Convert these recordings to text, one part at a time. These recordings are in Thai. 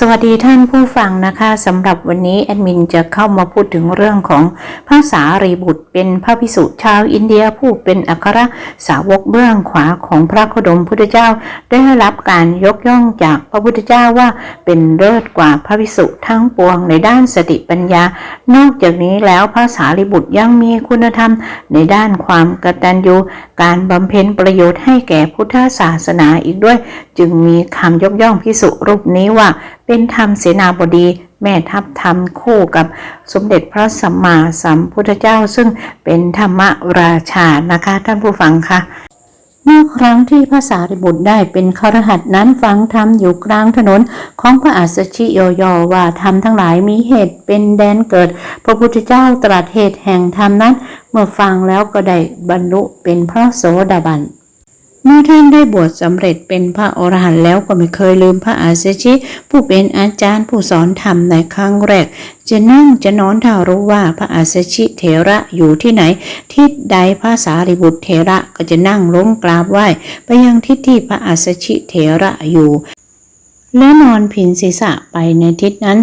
สวัสดีท่านผู้ฟังนะคะสำหรับวันนี้แอดมินจะเข้ามาพูดถึงเรื่องของพระสารีบุตรเป็นพระพิสุชาวอินเดียผู้เป็นอัครสาวกเบื้องขวาของพระโคดมพุทธเจ้า ได้รับการยกย่องจากพระพุทธเจ้าว่าเป็นเลิศกว่าพระพิสุทั้งปวงในด้านสติปัญญา นอกจากนี้แล้วพระสารีบุตรยังมีคุณธรรม ในด้านความกตัญญูการบำเพ็ญประโยชน์ให้แก่พุทธศาสนาอีกด้วย จึงมีคำยกย่องพิสุรูปนี้ว่า เป็นธรรมเสนาบดี แม่ทัพธรรมคู่กับสมเด็จพระสัมมาสัมพุทธเจ้า ซึ่งเป็นธรรมราชานะคะท่านผู้ฟังคะเมื่อครั้งที่พระสารีบุตรได้เป็นครหัสนั้นฟังธรรมอยู่กลางถนนของพระอัสสชิโยโยว่าธรรมทั้งหลายมีเหตุเป็นแดนเกิด พระพุทธเจ้าตรัสเหตุแห่งธรรมนั้น เมื่อฟังแล้วก็ได้บรรลุเป็นพระโสดาบัน เมื่อท่านได้บวชสำเร็จเป็นพระอรหันต์แล้วก็ไม่เคยลืมพระอาสชิ ผู้เป็นอาจารย์ผู้สอนธรรมในครั้งแรก จะนั่งจะนอนถ้ารู้ว่าพระอาสชิเถระอยู่ที่ไหน ทิศใดพระสารีบุตรเถระก็จะนั่งล้มกราบไหว้ไปยังทิศที่พระอาสชิเถระอยู่และนอนผินศีรษะไปในทิศนั้น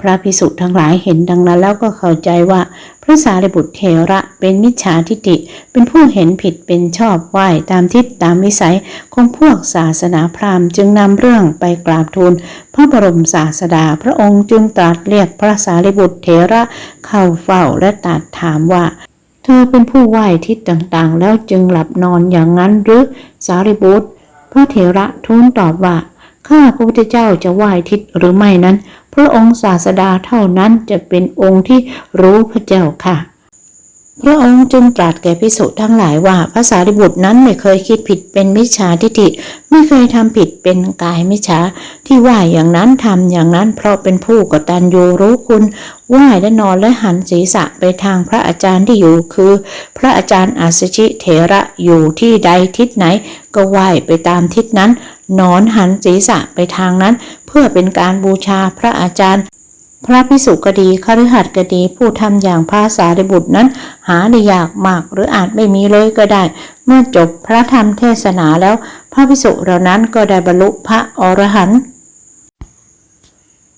พระภิกษุทั้งหลายเห็นดังนั้นแล้วก็เข้าใจว่าพระสารีบุตรเถระเป็นมิจฉาทิฏฐิเป็นผู้เห็นผิดเป็นชอบไหว้ตามทิศตามวิสัยของพวกศาสนาพราหมณ์จึงนำเรื่องไปกราบทูลพระบรมศาสดาพระองค์จึงตรัสเรียกพระสารีบุตรเถระเข้าเฝ้าและตรัสถามว่า เธอเป็นผู้ไหว้ทิศต่างๆ แล้วจึงหลับนอนอย่างนั้นหรือสารีบุตรพระเถระทูลตอบว่าข้าพระพุทธเจ้าจะไหว้ทิศหรือไม่นั้น พระองค์ศาสดาเท่านั้นจะเป็นองค์ที่รู้พระเจ้าค่ะ พระองค์จึงตรัสแก่พิสุทั้งหลายว่าพระสารีบุตรนั้นไม่เคยคิดผิดเป็นมิจฉาทิฏฐิไม่เคยทำผิดเป็นกายมิจฉาที่ว่าอย่างนั้นทำอย่างนั้นเพราะเป็นผู้กตัญญูรู้คุณไหว้และนอนและหันศีรษะไปทางพระอาจารย์ที่อยู่คือ พระอาจารย์อาสชิเถระอยู่ที่ใดทิศไหนก็ไหว้ไปตามทิศนั้น นอนหันศีรษะไปทางนั้น เพื่อเป็นการบูชาพระอาจารย์ พระพิสุกดีคฤหัสถ์กดีผู้ทำอย่างพระสารีบุตรนั้น หาได้ยากมากหรืออาจไม่มีเลยก็ได้ เมื่อจบพระธรรมเทศนาแล้ว พระพิสุเหล่านั้นก็ได้บรรลุพระอรหันต์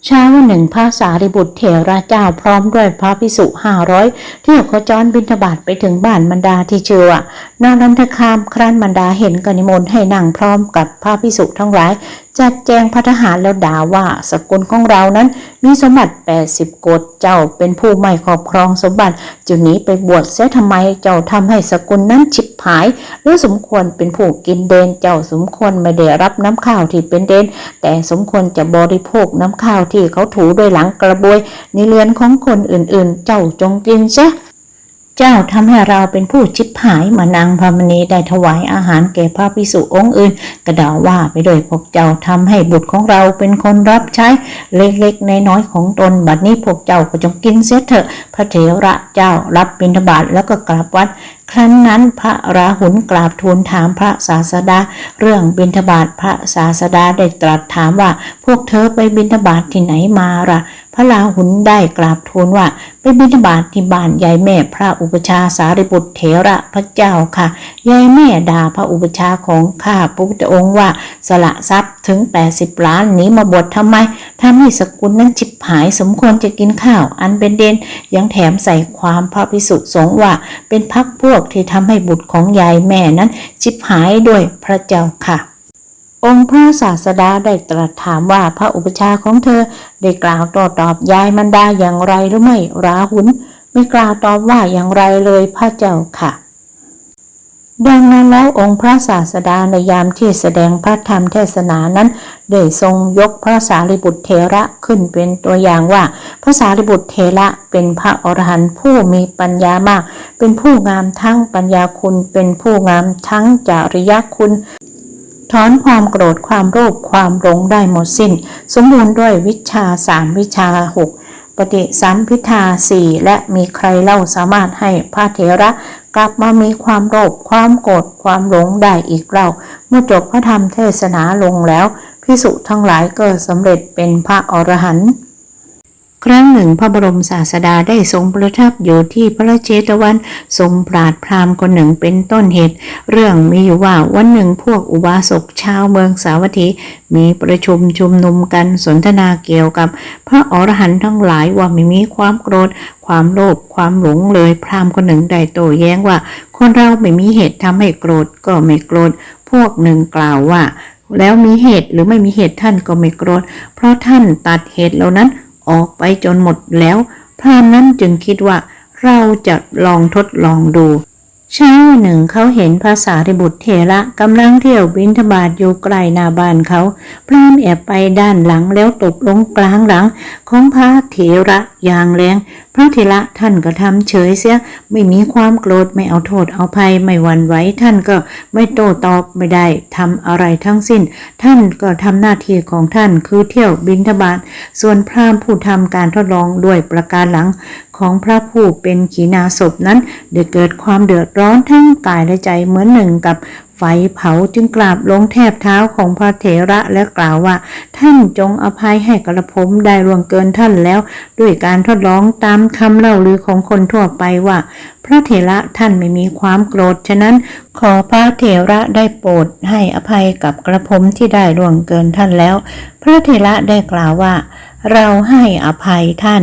เช้าวันหนึ่งพระสารีบุตรเถระเจ้าพร้อมด้วยพระพิสุห้าร้อยเที่ยวขจรบิณฑบาตไปถึงบ้านบรรดาที่ชื่อว่านางรันทคามครั้นบรรดาเห็นกนิมนต์ให้นั่งพร้อมกับพระพิสุทั้งหลายจัดแจงพัฒหารแล้วด่าว่าสกุลของเรานั้นมีสมบัติ 80 โกดเจ้าเป็นผู้ไม่ครอบครองสมบัติจุหนีไปบวชเสียทำไมเจ้าทำให้สกุลนั้นฉิบหาย หรือสมควรเป็นผู้กินเดนเจ้าสมควรไม่ได้รับน้ำข้าวที่เป็นเดน แต่สมควรจะบริโภคน้ำข้าวที่เขาถูด้วยหลังกระบวยในเรือนของคนอื่นๆ เจ้าจงกินซะเจ้าทำให้เราเป็นผู้ชิบ หายมานางพามณีได้ถวายอาหารแก่พระภิกษุองค์อื่น กระดาว่าไปโดยพวกเจ้าทำให้บุตรของเราเป็นคนรับใช้เล็กๆในน้อยของตนบัดนี้พวกเจ้าก็จงกินเสียเถอะ พระเถระเจ้ารับบิณฑบาตแล้วก็กลับวัด ครั้นนั้นพระราหุลกราบทูลถามพระศาสดา เรื่องบิณฑบาตพระศาสดาได้ตรัสถามว่าพวกเธอไปบิณฑบาตที่ไหนมาล่ะพระราหุลได้กราบทูลว่าไปบิณฑบาตที่บ้านยายแม่พระอุปชาสารีบุตรเถระพระเจ้าค่ะยายแม่ด่าพระอุปชาของข้าพระพุทธองค์ว่าสละทรัพย์ถึง 80 ล้านหนีมาบวชทำไมทำให้สกุลนั้นจิบหายสมควรจะกินข้าวอันเป็นเด่นยังแถมใส่ความพระพิสุสงฆ์ว่าเป็นพักพวกที่ทำให้บุตรของยายแม่นั้นจิบหายด้วยพระเจ้าค่ะ องค์พระศาสดาได้ตรัสถามว่าพระอุปชาของเธอได้กล่าวต่อตอบยายมันดาอย่างไรหรือไม่ราหุนไม่กล่าวตอบว่าอย่างไรเลยพระเจ้าค่ะ ดังนั้นแล้วองค์พระศาสดาในยามที่แสดงพระธรรมเทศนานั้นได้ทรงยกพระสารีบุตรเถระขึ้นเป็นตัวอย่างว่า พระสารีบุตรเถระเป็นพระอรหันต์ผู้มีปัญญามาก เป็นผู้งามทั้งปัญญาคุณ เป็นผู้งามทั้งจริยคุณถอนความโกรธความโลภความหลงได้หมดสิ้น สมบูรณ์ด้วยวิชาสามวิชาหกปฏิสัมพิทาสี่และมีใครเล่าสามารถให้พระเถระ กลับมามีความโลภความโกรธความหลงได้อีกเราเมื่อจบพระธรรมเทศนาลงแล้วพิสุทั้งหลายก็สำเร็จเป็นพระอรหันต์ ครั้งหนึ่งพระบรมศาสดาได้ทรงประทับอยู่ที่พระเจตวันทรงปราดพราหมณ์คนหนึ่งเป็นต้นเหตุ เรื่องมีอยู่ว่าวันหนึ่งพวกอุบาสกชาวเมืองสาวัตถี มีประชุมชุมนุมกันสนทนาเกี่ยวกับ พระอรหันต์ทั้งหลายว่าไม่มีความโกรธ ความโลภความหลงเลยพราหมณ์คนหนึ่งได้โต้แย้งว่า คนเราไม่มีเหตุทำให้โกรธก็ไม่โกรธ พวกหนึ่งกล่าวว่าแล้วมีเหตุหรือไม่มีเหตุท่านก็ไม่โกรธ เพราะท่านตัดเหตุเหล่านั้น ออกไปจนหมดแล้ว พรามนั้นจึงคิดว่าเราจะลองทดลองดู เช้าหนึ่งเขาเห็นภาษาริบุตรเถระกำลังเที่ยวบินทบาทอยู่ไกลนาบ้านเขา พรามแอบไปด้านหลังแล้วตกลงกลางหลังของพระเถระอย่างแรงพระเถระท่านก็ทำเฉยเสียไม่มีความโกรธไม่เอาโทษเอาภัยไม่หวั่นไหวท่านก็ไม่โต้ตอบไม่ได้ทำอะไรทั้งสิ้น ท่านก็ทำหน้าที่ของท่านคือเที่ยวบินทบาทส่วนพราหมณ์ผู้ทำการทดลองด้วยประการหลังของพระผู้เป็นขีณาศพนั้นได้เกิดความเดือดร้อนทั้งกายและใจเหมือนหนึ่งกับ ไฟเผาจึงกราบลงแทบเท้าของพระเถระและกล่าวว่า ท่านจงอภัยให้กระผมได้ล่วงเกินท่านแล้ว ด้วยการทดลองตามคำเล่าลือของคนทั่วไปว่า พระเถระท่านไม่มีความโกรธฉะนั้น ขอพระเถระได้โปรดให้อภัยกับกระผมที่ได้ล่วงเกินท่านแล้ว พระเถระได้กล่าวว่า เราให้อภัยท่าน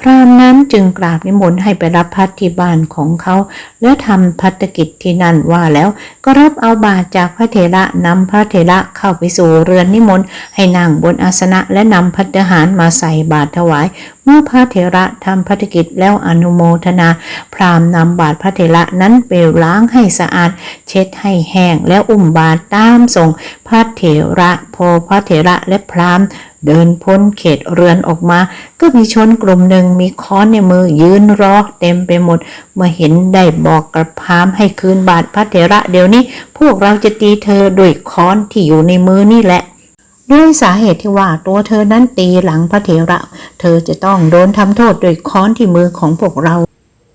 พรามนั้นจึงกราบนิมนต์ให้ไปรับพัดที่บ้านของเขา และทำพัฒกิจที่นั่นว่าแล้วก็รับเอาบาตรจากพระเถระนำพระเถระเข้าไปสู่เรือนนิมนต์ให้นั่งบนอาสนะและนำพัฒหารมาใส่บาตรถวาย เมื่อพระเถระทำพัฒกิจแล้วอนุโมทนา พรามนำบาตรพระเถระนั้นไปล้างให้สะอาด เช็ดให้แห้งแล้วอุ้มบาตรตามส่งพระเถระพอพระเถระและพรามเดินพ้นเขตเรือนออกมา ก็มีชนกลุ่มหนึ่งมีค้อนในมือยืนรอเต็มไปหมด เมื่อเห็นได้บอกกระพรามให้คืนบาทพระเถระเดี๋ยวนี้ พวกเราจะตีเธอด้วยค้อนที่อยู่ในมือนี่แหละ ด้วยสาเหตุที่ว่าตัวเธอนั้นตีหลังพระเถระ เธอจะต้องโดนทำโทษโดยค้อนที่มือของพวกเรา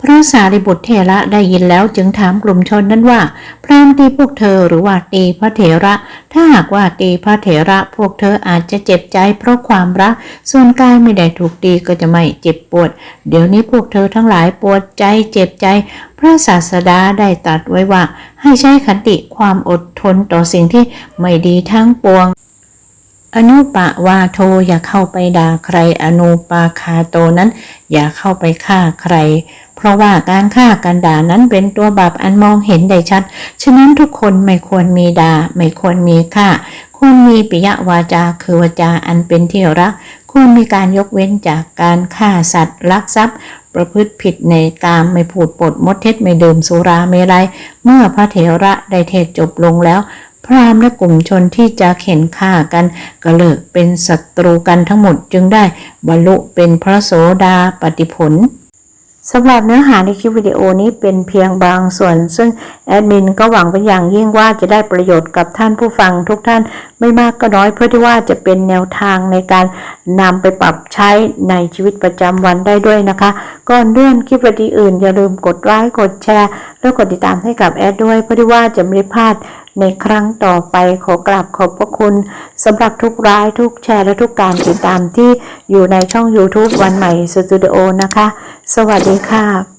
พระสารีบุตรเถระได้ยินแล้วจึงถามกลุ่มชนนั้นว่า พรามตีพวกเธอหรือว่าตีพระเถระ ถ้าหากว่าตีพระเถระ พวกเธออาจจะเจ็บใจเพราะความรัก ส่วนกายไม่ได้ถูกตีก็จะไม่เจ็บปวด เดี๋ยวนี้พวกเธอทั้งหลายปวดใจเจ็บใจ พระศาสดาได้ตรัสไว้ว่า ให้ใช้ขันติความอดทนต่อสิ่งที่ไม่ดีทั้งปวง อนุปะวาโทอย่าเข้าไปด่าใคร อนุปาคาโตนั้น อย่าเข้าไปฆ่าใคร เพราะว่าการฆ่ากันด่านั้นเป็นตัวบาปอันมองเห็นได้ชัด ฉะนั้นทุกคนไม่ควรมีด่าไม่ควรมีฆ่า ควรมีปิยวาจาคือวาจาอันเป็นที่รัก ควรมีการยกเว้นจากการฆ่าสัตว์ลักทรัพย์ ประพฤติผิดในกามไม่พูดปดมดเท็จไม่ดื่มสุราเมรัย เมื่อพระเถระได้เทศจบลงแล้ว พราหมณ์และกลุ่มชนที่จะเข็นฆ่ากันก็เลิกเป็นศัตรูกันทั้งหมดจึงได้บรรลุเป็นพระโสดาปฏิผลสำหรับเนื้อหาในคลิปวิดีโอนี้เป็นเพียงบางส่วน ซึ่งแอดมินก็หวังเป็นอย่างยิ่งว่าจะได้ประโยชน์กับท่านผู้ฟังทุกท่านไม่มากก็น้อยเพื่อที่ว่าจะเป็นแนวทางในการนำไปปรับใช้ในชีวิตประจำวันได้ด้วยนะคะ ก่อนเลื่อนคลิปวิดีโออื่นอย่าลืมกดไลค์กดแชร์ แล้วกดติดตามให้กับแอดด้วยเพื่อที่ว่าจะไม่พลาด ในครั้งต่อไปขอกราบขอบพระคุณสำหรับทุกร้ายทุกแชร์และทุกการติดตามที่อยู่ในช่อง YouTube วันใหม่สตูดิโอนะคะ สวัสดีค่ะ